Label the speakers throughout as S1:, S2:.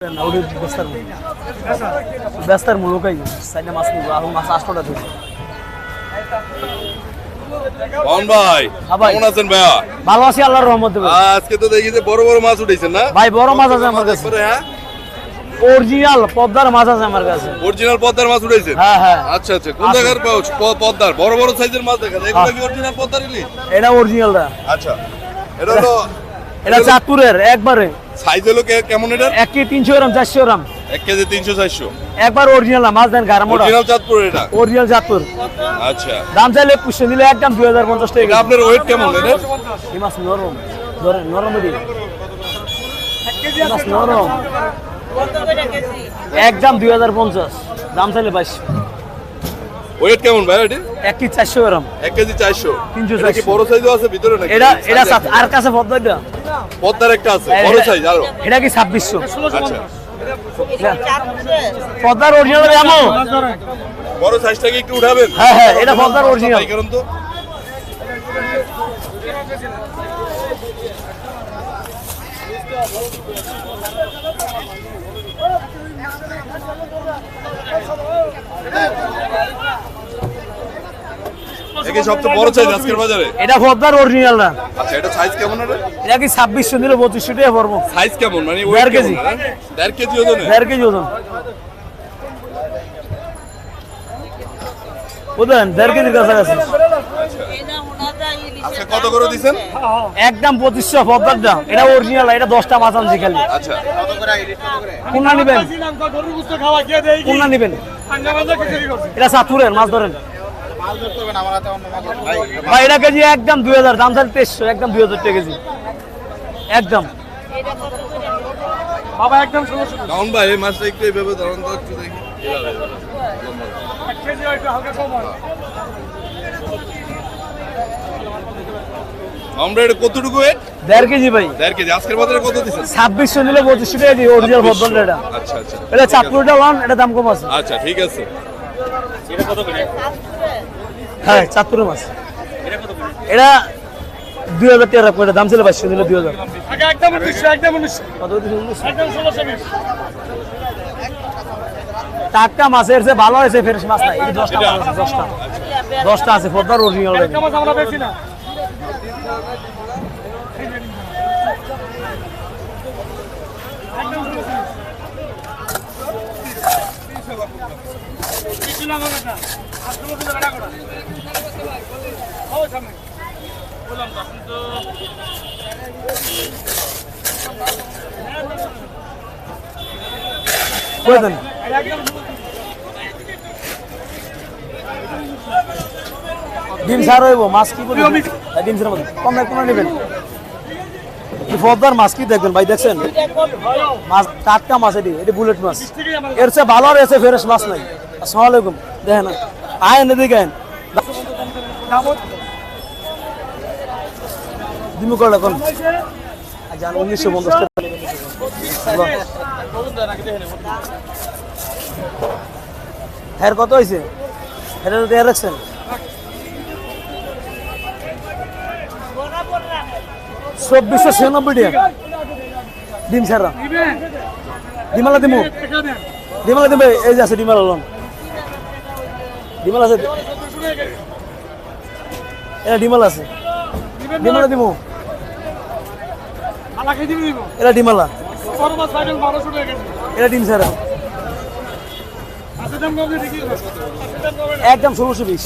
S1: ব্যস্তার মূল ব্যস্তার মূল ওকাই সাইডে মাছ নিব এখন মাছ আষ্টটা দেবো
S2: পাওন ভাই
S1: হ্যাঁ
S2: কেমন আছেন ভাইয়া?
S1: ভালো আছি আল্লাহর রহমতে
S2: আজকে তো দেখি যে বড় বড় মাছ উঠেছেন না?
S1: ভাই বড় মাছ আছে আমার কাছে।
S2: হ্যাঁ?
S1: অরিজিনাল পদ্মার মাছ আছে আমার কাছে।
S2: অরিজিনাল পদ্মার মাছ উঠেছেন
S1: হ্যাঁ হ্যাঁ।
S2: আচ্ছা আচ্ছা। কোন
S1: আছে।
S2: জায়গার পদ্মার। বড় বড় সাইজের মাছ দেখা যায়। এগুলো কি অরিজিনাল পদ্মার ইলিশ?
S1: এটা অরিজিনালটা
S2: আচ্ছা। এটা হলো
S1: এটা চাঁদপুরের একবারে।
S2: সাইজ হলো কেমন এটা
S1: এক কেজি তিনশো গ্রাম চারশো গ্রাম।
S2: এক কেজি তিনশো চারশো।
S1: একবার অরিজিনাল মাছ দেন গাড়া মোটা
S2: অরিজিনাল চাঁদপুর এটা?
S1: অরিজিনাল চাঁদপুর।
S2: আচ্ছা।
S1: দাম চাইলে পুষে নিলে একদম দুই হাজার পঞ্চাশ টাকা।
S2: আপনার ওয়েট কেমন এটা
S1: এই মাছ নরম। ধরেন নরম দিই মাছ নরম। একদম দুই হাজার পঞ্চাশ। দাম চাইলে বাইশ।
S2: ওয়েট কেমন ভাই এটা
S1: এক কেজি চারশো গ্রাম।
S2: এক কেজি চারশো।
S1: তিনশো
S2: এটা কি। বড় সাইজও আছে ভিতরে নাকি?
S1: এটা এটা আর কাছে পদ্মাটা
S2: পদ্মার একটা আছে বড় সাইজ আরও।
S1: এটা কি ছাব্বিশশো?
S2: আচ্ছা।
S1: পদ্মার অরিজিনাল দামও
S2: বড় সাইজটাকে একটু উঠাবেন।
S1: হ্যাঁ, হ্যাঁ, এটা পদ্মার original।
S2: কারণ তো। একে সবচেয়ে বড় সাইজ আজকের বাজারে?
S1: এটা পদ্মার অরিজিনাল না।
S2: আচ্ছা এটা সাইজ কেমন এটা?
S1: এটা কি ছাব্বিশশো দিলে পঁচিশশো টাকা পড়ব।
S2: সাইজ কেমন? মানে
S1: দেড়
S2: ওয়েট
S1: কেজি।
S2: কেজি দেড় কেজি ওজনে?
S1: দেড় কেজি ওজন। কাছাকাছি।
S2: কত করে দিছেন
S1: একদম পঁচিশশো পদ্মার দাম। এটা অরিজিনাল এটা দশটা মাছ আনছি খালি।
S2: আচ্ছা।
S1: কোনটা নিবেন? কোনটা নিবেন? এটা সাতুরের মাছ ধরেন। ভাই এটা কেজি একদম দুই হাজার দাম তাহলে তেইশশো একদম দুই হাজার টাকা কেজি। একদম। বাবা একদম ষোলোশো
S2: ভাই এই মাছটা একটু এইভাবে ধরুন তো একটু দেখি। আমরা এটা কতটুকু?
S1: দেড় কেজি ভাই।
S2: দেড় কেজি। আজকের বাজারে কত দিচ্ছেন?
S1: ছাব্বিশশো নিলে পঁচিশশো টাকা দিই অরিজিনাল পদ্মার এটা।
S2: আচ্ছা আচ্ছা।
S1: এটা ওয়ান এটা দাম কম আছে।
S2: আচ্ছা ঠিক আছে।
S1: হ্যাঁ চাঁদপুরের মাছ। এটা দুই হাজার টাকা রাখব দাম ছিল বাইশশো নিলে দুই হাজার। করে? টাটকা মাছের যে ভালো হয়েছে ফ্রেশ মাছ নাই এই দশটা মাছ আছে দশটা। দশটা আছে পদ্মার অরিজিনাল দেন ডিম সার হইব, মাছ কি করে ডিম সার কম না কোনো নেবেন। পদ্মার মাছ কি দেখবেন ভাই, দেখছেন? মাছ, টাটকা মাছ এটি এটি বুলেট মাছ। এর চেয়ে ভালো আর এসে ফেরেস মাছ নাই। আসসালামু আলাইকুম। দেখেন আয় এনে দিকেন দিমু করে এখন উনিশশো পঞ্চাশ টাকা হ্যাঁ কত হয়েছে? তো দেয়া রাখছেন। চব্বিশশো ছিয়ানব্বই টাকা। ডিম ছাড়া। ডিমালা দিমু। ডিমালা দিবে এই যে আছে ডিমালা, লোন। ডিমাল আছে। এটা ডিমাল আছে। ডিমালা দিমু। এটা ডিমালা এটা ডিম ছাড়া। একদম ষোলোশো বিশ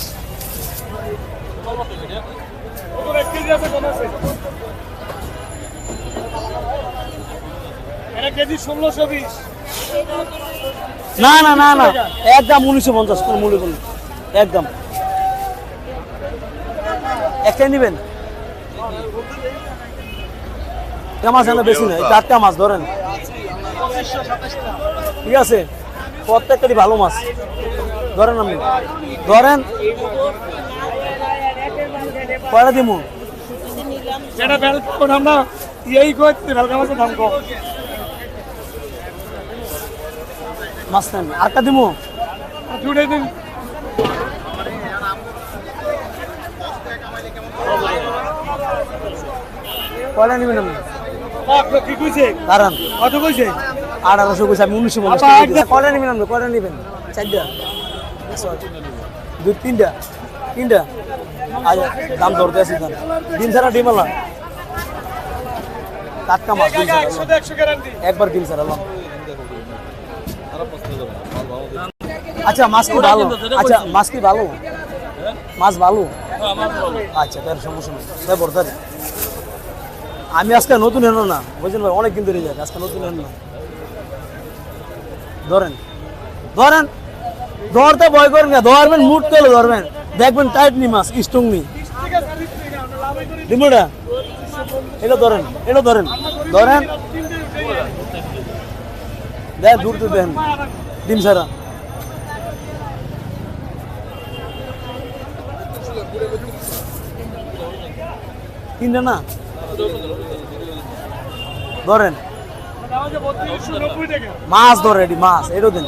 S1: না না না না। একদম উনিশশো পঞ্চাশ কোনো মূল্য করুন একদম। একটাই নেবেন? এটা মাছ এনে বেশি না এই চারটা মাছ ধরেন। ঠিক আছে? প্রত্যেকটাই ভালো মাছ। ধরেন আপনি ধরেন। কয়টা দিমু?
S3: যেটা বেল কোন আমরা এই করতে বেলকা মাছের দাম কম।
S1: মাছ নেন। আটটা দিমু?
S3: জুড়ে দিন।
S1: কয়টা নেবেন আপনি? দাঁড়ান
S3: কত কইছে?
S1: আঠারোশো কইছে আমি উনিশশো পঞ্চাশ
S3: আবার
S1: টাকা
S3: একটা-
S1: দিয়েছি। কয়টা নেবেন আপনি? কয়টা নেবেন? চারটা। দুই তিনটা। তিনটা? আচ্ছা দাম ধরতে আছি দাম ডিম ছাড়া ডিম আলাম টাটকা মাছ ডিম ছাড়া আনলাম।
S3: একশো গ্যারান্টি।
S1: একবার ডিম। আচ্ছা মাছ কি ভালো? আচ্ছা মাছ কি ভালো? মাছ ভালো? আচ্ছা তার সমস্যা নেই। তাই বর্তারি আমি আজকে নতুন এনো না। বুঝলেন ভাই, অনেক দিন ধরে যাক, আজকে নতুন এনো না। ধরেন ধরেন, ধরতে ভয় করেন না, ধরবেন মুট করে ধরবেন। দেখবেন টাইট নি মাছ স্ট্রং নি এটা ধরেন এটা ধরেন ধরেন। দেখ তো দেন ডিম ছাড়া। তিনটা না? ধরেন। মাছ ধরে মাছ এটাও দেন।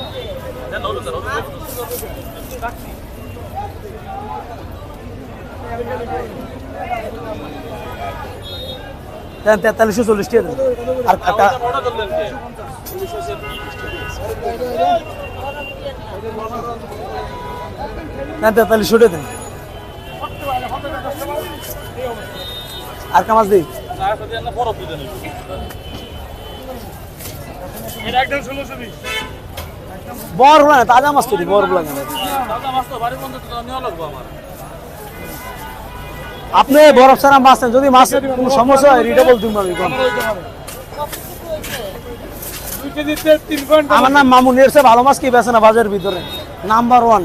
S1: তেতাল্লিশশো চল্লিশ টাকা আর তেতাল্লিশশো টাকা দেন। আর কামাজ দিই। বড় না তাজা মাছ তো বড় বলা না। আপনি বরফ ছাড়া মাছ নেন যদি মাছের কোনো সমস্যা হয় রিটা বলতে পারবি কোন
S3: দুই কেজিতে তিন পয়েন্ট
S1: আমার নাম মামুন এর ভালো মাছ কি বেছে না বাজারের ভিতরে? নাম্বার ওয়ান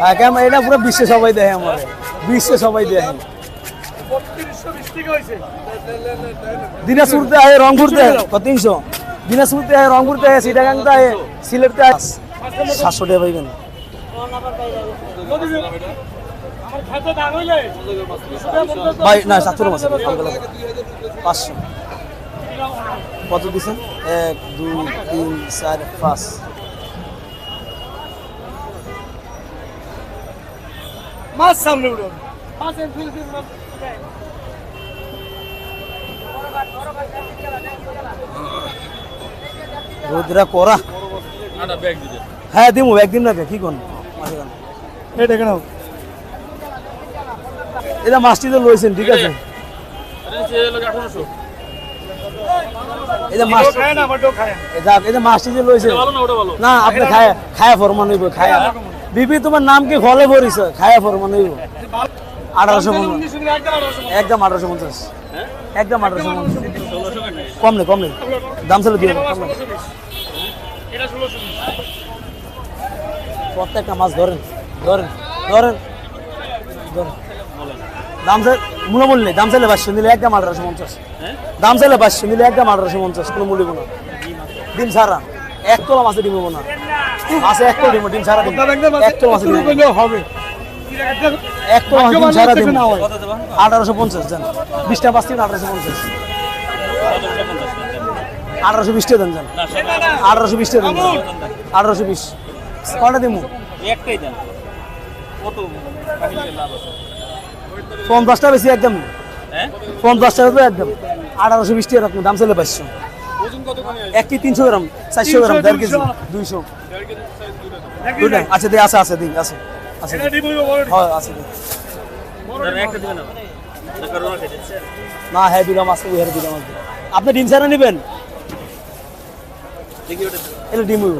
S1: হ্যাঁ কেমন এটা পুরো বিশ্বে সবাই দেখে আমার বিশ্বে সবাই দেখে। দিনাজপুরতে আয়, রংপুরতে তিনশো? দিনাজপুরতে আয়, রংপুরতে আয়, সিটাগাংতে আয়, সিলেটতে আয়। সাতশো টাকা পাইবেন। ভাই, না, সাতশো মাছ পাঁচশো। কত দিচ্ছেন এক, দুই, তিন, চার, পাঁচ।
S3: মাছ সামনে উঠো।
S1: রোদরা করা। হ্যাঁ দিমু একদিন না কি? কোন?
S3: এটা কেন
S1: এটা মাছটি তো লইছেন ঠিক আছে। এটা মাছ এটা মাছটি যে লইছেন না আপনি খায় খায়া ফরমান হইব খায়া। বিবি তোমার নাম কি? ফলে পড়িস খায়া ফরমান মানে আঠারোশো পঞ্চাশ।
S3: একদম আঠারোশো।
S1: পঞ্চাশ। একদম আঠারোশো পঞ্চাশ। কম নেই কম নেই দাম ছিল দিয়ে। প্রত্যেকটা মাছ ধরেন ধরেন ধরেন ধরেন। দাম চাই মূল্য নেই। দাম চাইলে পাঁচশো, নিলে একদম আঠারোশো পঞ্চাশ। দাম চাইলে পাঁচশো, নিলে একদম আঠারোশো পঞ্চাশ। কোনো মূল্য না ডিম সারা এক তোলা মাছে ডিম না। মাছে এক তোলা ডিম ছাড়া ডিম এক মাছে হব। এক তোলা মাছে ডিম
S3: ভাগ্যবান
S1: ছাড়া
S3: হচ্ছে
S1: ডিম
S3: না হয়।
S1: আঠারোশো পঞ্চাশ জান বিশটা পাঁচ থেকে আঠারোশো পঞ্চাশ। আঠারোশো বিশটা দেন যান। আঠারোশো বিশটা দেন। আঠারোশো বিশ। কয়টা দিমু?
S4: একটাই দেন। আছে
S1: পঞ্চাশটা বেশি একদম
S4: হ্যাঁ?
S1: পঞ্চাশ তো একদম আঠারোশো বিশ টাকা দাম চলে পাঁচশো। একটি তিনশো গ্রাম? চারশো গ্রাম দেড় কেজি। দুইশো। দুইটা আচ্ছা দি, আছে আছে দিন আছে আছে। হয়, আছে
S4: দিবেন না
S1: হ্যাঁ দুটা মাছ ওই হারে দুটা মাছ। আপনি ডিম ছাড়া নেবেন? এটা ডিম হইব।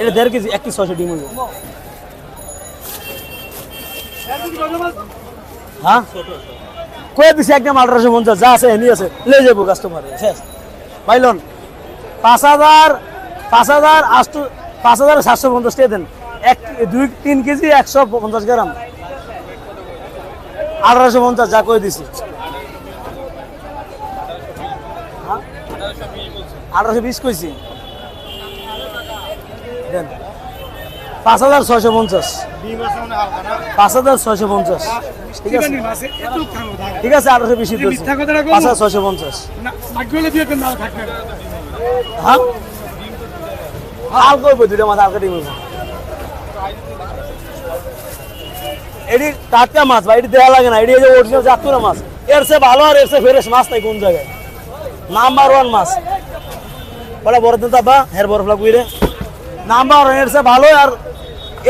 S1: এটা দেড় কেজি একটি ছয়শো ডিম হইব। হ্যাঁ? কয়ে দিছি একদম আঠারোশো পঞ্চাশ, যা আছে, এনি আছে। লে যাব কাস্টমার শেষ। পাইলন পাঁচ হাজার পাঁচ হাজার, আষ্ট পাঁচ হাজার সাতশো পঞ্চাশ টাকা দেন এক দুই তিন কেজি একশো পঞ্চাশ গ্রাম আঠারোশো পঞ্চাশ যা কয়ে দিছি হ্যাঁ? আঠারোশো বিশ কইছি দেন পাঁচ হাজার ছয়শো পঞ্চাশ। পাঁচ হাজার ছয়শো পঞ্চাশ ঠিক আছে। ঠিক আছে আঠারোশো বিশ। পাঁচ হাজার ছয়শো পঞ্চাশ। হ্যাঁ হাল করব, দুইটা মাছ হালকা ডিম। এটি টাটকা মাছ ভাই, এটি দেওয়া লাগে না, এটি যে জাতুরা মাছ। এর সে ভালো আর এর সে ফ্রেশ মাছ নাই কোন জায়গায়। নাম্বার ওয়ান মাছ। বলে বড় দিন বা হের বরফ লাগবে রে নাম্বার ওয়ানের চেয়ে ভালো আর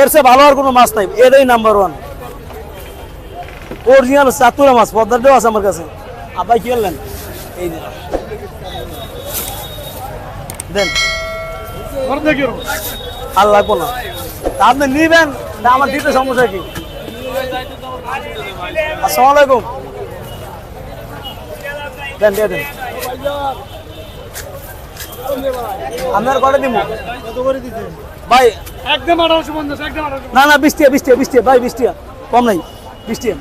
S1: এর চেয়ে ভালো আর কোনো মাছ নাই। এটাই নাম্বার ওয়ান অরিজিনাল চাতুরা মাছ পদ্মাটাও আছে আমার কাছে। আব্বাই করলেন? এই দেন। আর লাগবো না। তা আপনি নিবেন না আমার দিতে সমস্যা কি? আসসালামু আলাইকুম। দেন দিয়ে দেন। আপনার কটা দিব? ভাই
S3: একদম আঠারোশো পঞ্চাশ একদম
S1: না না বিশ টিয়া বিশ টিয়া বিশ টিয়া ভাই বিশ টিয়া কম নাই বিশ টিয়া।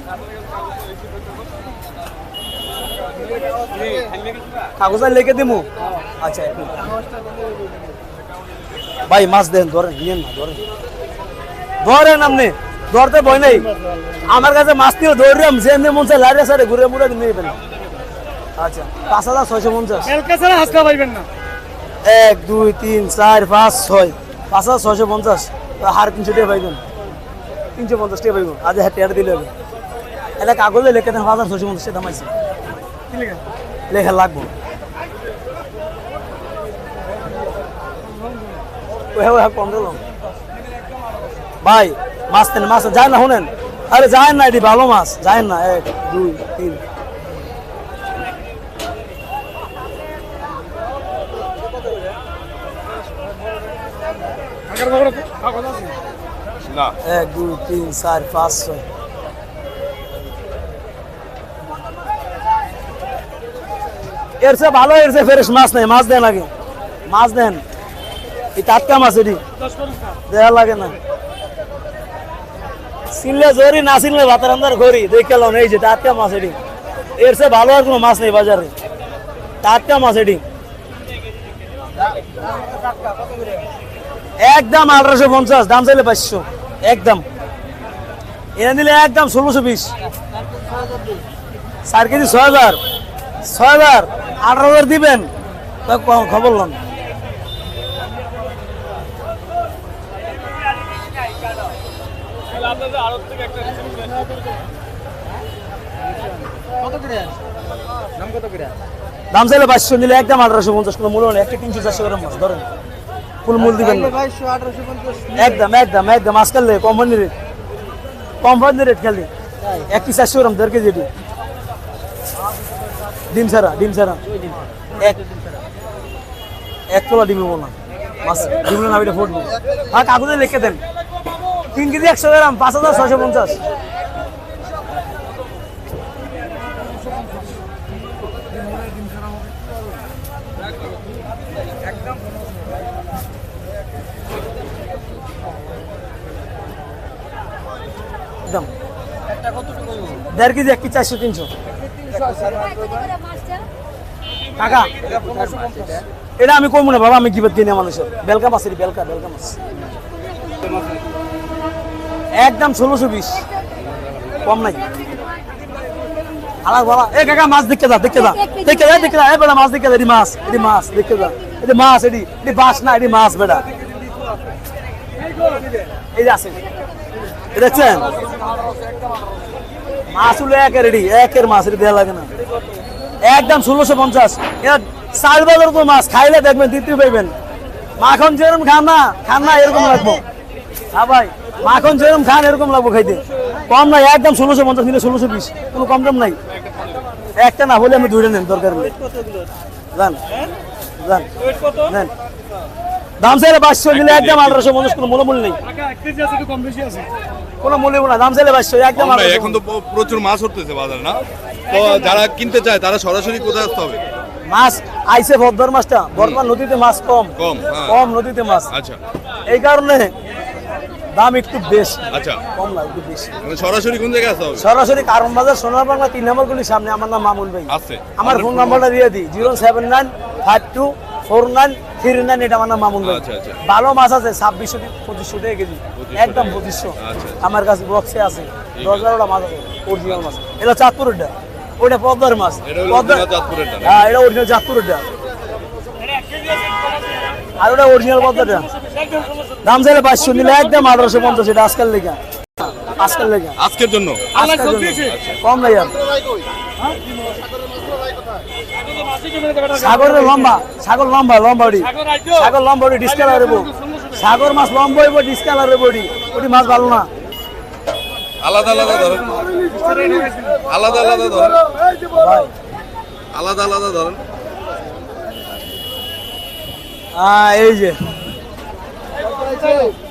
S1: কাগজ লিখে দিমু আচ্ছা। ভাই মাছ দেন ধরেন নিয়েন না ধরেন। ধরেন আপনি ধরতে ভয় নেই। আমার কাছে মাছ নিয়ে ধরলাম যে এমনি মন চাই লাইরে সাইডে ঘুরে মুড়ে নিয়ে নেবেন। আচ্ছা পাঁচ হাজার ছয়শো পঞ্চাশ।
S3: হাসকা পাইবেন না।
S1: এক দুই তিন চার পাঁচ ছয়। পাঁচ হাজার ছয়শো পঞ্চাশ। হার তিনশো টাকা পাইবেন। তিনশো পঞ্চাশ টাকা পাইবেন আজ হ্যাঁ টেয়ার দিলে হবে। এটা কাগজে লেখে দেন পাঁচ হাজার ছয়শো পঞ্চাশ টাকা দামাইছে
S3: কি লেখা
S1: লাগবো। ভাই মাছ দেন মাছ যায় না শুনেন? আরে যায় না এটি ভালো মাছ যায় না। এক দুই তিন। এক দুই তিন চার পাঁচ ছয়। এর চেয়ে ভালো এর চেয়ে ফ্রেশ মাছ নেই মাছ দেন আগে। মাছ দেন। মাছ লাগে এই মাছ ভালো কোনো মাছ মাছ একদম আঠারোশো পঞ্চাশ, দাম চাইলে পাঁচশো। একদম। এনে দিলে একদম ষোলোশো বিশ। চার কেজি ছয় হাজার। ছয় হাজার। আঠারো হাজার দিবেন। খবর লন। দাম চাইলে নিলে একদম আঠারোশো পঞ্চাশ কোনো মূল্য একটা তিনশো চারশো গ্রাম মাছ ধরেন। ফুল মূল দিবেন একদম একদম একদম, আজকাল কোম্পানি রেট কোম্পানি রেট খালি। এক চারশো গ্রাম, দেড় কেজি ডিম ছাড়া ডিম ছাড়া। এক এক তোলা ডিম না। মাছ ডিম না এটা ফুটবো হ্যাঁ কাগজে লিখে দেন। তিন কেজি একশো গ্রাম, পাঁচ হাজার ছয়শো পঞ্চাশ। একদম। দেড় কেজি এক কেজি চারশো তিনশো। টাকা? এটা আমি কমবো না বাবা আমি কিবার কিনে মানুষের। বেলকা মাছ এটি বেলকা বেলকা মাছ। একদম ষোলোশো বিশ। কম নাই। আলাদা বলা এ কাকা মাছ দেখতে যা দেখতে যা। দেখতে যা দেখতে যা। এ বেটা মাছ দেখতে যা এটি মাছ এটি মাছ দেখতে যা। এটি মাছ এটি এটি বাস না এটি মাছ বেটা এই যে আছে। দেখছেন? মাছ হলো একের এটি একের মাছ এটি দেওয়া লাগে না। একদম ষোলোশো পঞ্চাশ। এটা চার বাজার তো মাছ খাইলে দেখবেন দ্বিতীয় পাইবেন। মাখন যেরকম খান না খান না এরকম লাগবো হ্যাঁ ভাই। মাখন যেরকম খান এরকম লাগবো খাইতে। কম নাই একদম ষোলোশো পঞ্চাশ নিলে ষোলোশো বিশ। কোনো কম দাম নাই। একটা না হলে আমি দুইটা নেন দরকার নেই। যান যান নেন। দাম চাইলে পাঁচশো নিলে একদম আঠারোশো পঞ্চাশ কোনো নেই।
S3: আছে
S1: কোনো মূল্য না দাম চাইলে পাঁচশো একদম
S2: এখন তো প্রচুর মাছ উঠতেছে বাজারে না? তো যারা কিনতে চায় তারা সরাসরি কোথায় আসতে হবে?
S1: মাছ আইসে ভদ্র মাছটা। বর্তমান নদীতে মাছ কম।
S2: কম, হ্যাঁ।
S1: কম নদীতে মাছ।
S2: আচ্ছা।
S1: এই কারণে দাম একটু বেশি।
S2: আচ্ছা।
S1: কম না একটু বেশি।
S2: মানে সরাসরি কোন জায়গায় আসতে হবে?
S1: সরাসরি কারণ বাজার সোনার বাংলা তিন নম্বর গুলির সামনে। আমার নাম মামুন ভাই।
S2: আছে।
S1: আমার ফোন নাম্বারটা দিয়ে দিই। Zero seven nine five two four nine three nine. এটা আমার নাম মামুন ভাই।
S2: আচ্ছা, আচ্ছা।
S1: ভালো মাছ আছে ছাব্বিশশো পঁচিশশো টাকা কেজি। একদম পঁচিশশো।
S2: আচ্ছা,
S1: আমার কাছে বক্সে আছে। দশ বারোটা মাছ আছে অরিজিনাল মাছ। এটা চাঁদপুরেরটা। ওটা পদ্মার মাছ। পদ্মার? হ্যাঁ এটা অরিজিনাল চাঁদপুরেরটা। আর ওটা অরিজিনাল পদ্মাটা। দাম চাইলে পাঁচশো নিলে একদম আঠারোশো পঞ্চাশ এটা আজকাল লেখা আজকাল লেখা
S2: আজকের জন্য?
S1: কম নাই আর। সাগরের লম্বা সাগর লম্বা লম্বা ওটি। সাগর লম্বা ওটি ডিসকালার হইব সাগর মাছ লম্বা হইব ডিসকালার হইব ওটি। ওটি মাছ ভালো না।
S2: আলাদা আলাদা ধরেন। আলাদা আলাদা ধরেন। আলাদা আলাদা ধরেন।
S1: এই যে। Let's go.